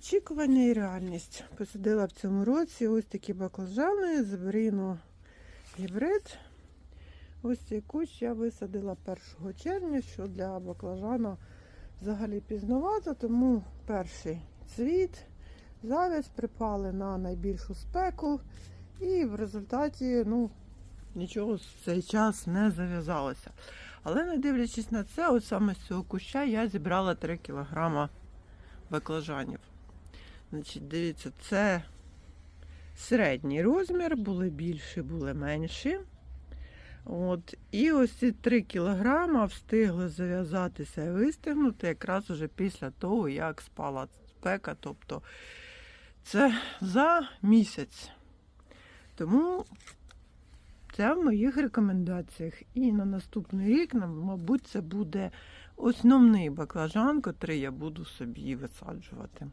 Очікування і реальність. Посадила в цьому році ось такі баклажани з Веріно гібрид. Ось цей кущ я висадила 1 червня, що для баклажана взагалі пізновато, тому перший цвіт, завязь припали на найбільшу спеку, і в результаті ну, нічого з цей час не зав'язалося. Але не дивлячись на це, от саме з цього куща я зібрала 3 кг баклажанів. Значить, дивіться, це середній розмір, були більші, були менші. От, і ось ці 3 кілограма встигли зав'язатися і вистигнути якраз уже після того, як спала спека. Тобто це за місяць. Тому це в моїх рекомендаціях. І на наступний рік, мабуть, це буде основний баклажан, котрий я буду собі висаджувати.